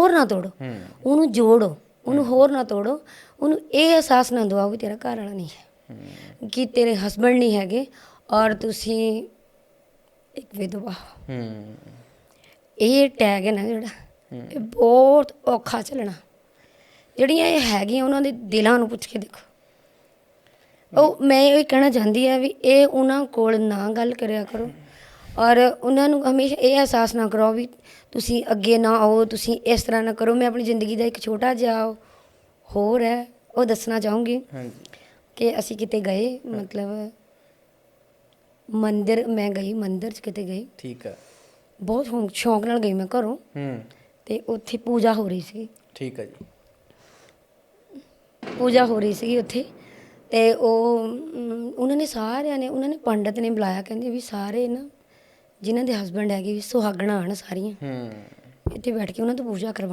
ਹੋਰ ਨਾ ਤੋੜੋ। ਉਹਨੂੰ ਜੋੜੋ ਉਹਨੂੰ ਹੋਰ ਨਾ ਤੋੜੋ। ਉਹਨੂੰ ਇਹ ਅਹਿਸਾਸ ਨਾ ਦਿਵਾਓ ਵੀ ਤੇਰਾ ਘਰ ਵਾਲਾ ਨਹੀਂ ਹੈ। ਕਿ ਤੇਰੇ ਹਸਬੰਡ ਨਹੀਂ ਹੈਗੇ ਔਰ ਤੁਸੀਂ ਇੱਕ ਵਿਧਵਾ। ਹੂੰ। ਇਹ ਟੈਗ ਹੈ ਨਾ ਜਿਹੜਾ ਇਹ ਬਹੁਤ ਔਖਾ ਚੱਲਣਾ। ਜਿਹੜੀਆਂ ਇਹ ਹੈਗੀਆਂ ਉਹਨਾਂ ਦੇ ਦਿਲਾਂ ਨੂੰ ਪੁੱਛ ਕੇ ਦੇਖੋ। ਉਹ ਮੈਂ ਇਹ ਕਹਿਣਾ ਚਾਹੁੰਦੀ ਆ ਵੀ ਇਹ ਉਹਨਾਂ ਕੋਲ ਨਾ ਗੱਲ ਕਰਿਆ ਕਰੋ। ਔਰ ਉਹਨਾਂ ਨੂੰ ਹਮੇਸ਼ਾ ਇਹ ਅਹਿਸਾਸ ਨਾ ਕਰਾਓ ਵੀ ਤੁਸੀਂ ਅੱਗੇ ਨਾ ਆਓ ਤੁਸੀਂ ਇਸ ਤਰ੍ਹਾਂ ਨਾ ਕਰੋ ਮੈਂ ਆਪਣੀ ਜ਼ਿੰਦਗੀ ਦਾ ਇੱਕ ਛੋਟਾ ਜਿਹਾ ਹੋਰ ਹੈ ਉਹ ਦੱਸਣਾ ਚਾਹੂੰਗੀ ਹਾਂਜੀ। ਕਿ ਅਸੀਂ ਕਿਤੇ ਗਏ ਮਤਲਬ ਮੰਦਿਰ ਮੈਂ ਗਈ ਮੰਦਿਰ 'ਚ ਕਿਤੇ ਗਈ। ਠੀਕ ਹੈ। ਬਹੁਤ ਸ਼ੌਂਕ ਸ਼ੌਂਕ ਨਾਲ ਗਈ ਮੈਂ ਘਰੋਂ। ਹੂੰ। ਤੇ ਉੱਥੇ ਪੂਜਾ ਹੋ ਰਹੀ ਸੀ ਠੀਕ ਹੈ ਜੀ। ਪੂਜਾ ਹੋ ਰਹੀ ਸੀ ਉੱਥੇ। ਤੇ ਉਹ ਉਹਨਾਂ ਨੇ ਸਾਰਿਆਂ ਨੇ ਉਹਨਾਂ ਨੇ ਪੰਡਤ ਨੇ ਬੁਲਾਇਆ ਕਹਿੰਦੇ ਵੀ ਸਾਰੇ ਨਾ ਜਿਨ੍ਹਾਂ ਦੇ ਹਸਬੰਡ ਹੈਗੇ ਵੀ ਸੁਹਾਗਣਾ ਆਣ ਸਾਰੀਆਂ। ਹੂੰ। ਇੱਥੇ ਬੈਠ ਕੇ ਉਹਨਾਂ ਤੋਂ ਪੂਜਾ ਕਰਵਾ